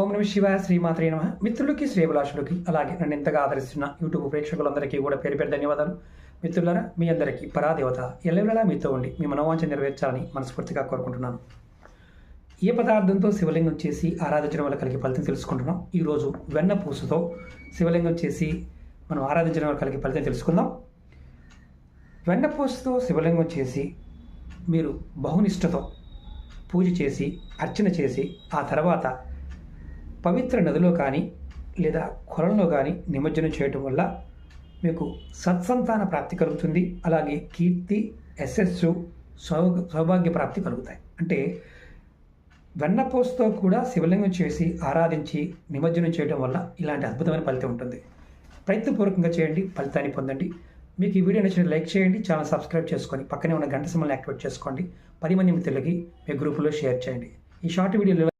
ఓం నమ శివాయ శ్రీమాత్రే నమ. మిత్రులకి శ్రీభిలాషులకి అలాగే నన్ను ఎంతగా ఆదరిస్తున్న యూట్యూబ్ ప్రేక్షకులందరికీ కూడా పేరు పేరు ధన్యవాదాలు. మిత్రులారా మీ అందరికీ పరాదేవత ఎల్లవేళలా మీతో ఉండి మీ మనోవాంఛ నెరవేర్చాలని మనస్ఫూర్తిగా కోరుకుంటున్నాను. ఏ పదార్థంతో శివలింగం చేసి ఆరాధించడం వల్ల కలిగే ఫలితం తెలుసుకుంటున్నాం. ఈరోజు వెన్న పూసతో శివలింగం చేసి మనం ఆరాధించడం వల్ల కలిగే ఫలితం తెలుసుకుందాం. వెన్న పూసతో శివలింగం చేసి మీరు బహునిష్టతో పూజ చేసి అర్చన చేసి ఆ తర్వాత పవిత్ర నదిలో కానీ లేదా కొలంలో కానీ నిమజ్జనం చేయటం వల్ల మీకు సత్సంతాన ప్రాప్తి కలుగుతుంది. అలాగే కీర్తి యశస్సు సౌ సౌభాగ్య ప్రాప్తి కలుగుతాయి. అంటే వెన్నపోస్తో కూడా శివలింగం చేసి ఆరాధించి నిమజ్జనం చేయడం వల్ల ఇలాంటి అద్భుతమైన ఫలితం ఉంటుంది. ప్రయత్నపూర్వకంగా చేయండి ఫలితాన్ని పొందండి. మీకు ఈ వీడియో నచ్చిన లైక్ చేయండి ఛానల్ సబ్స్క్రైబ్ చేసుకొని పక్కనే ఉన్న గంట సింబల్ని యాక్టివేట్ చేసుకోండి. పది మంది మిత్రులకి మీ గ్రూపులో షేర్ చేయండి. ఈ షార్ట్ వీడియోలో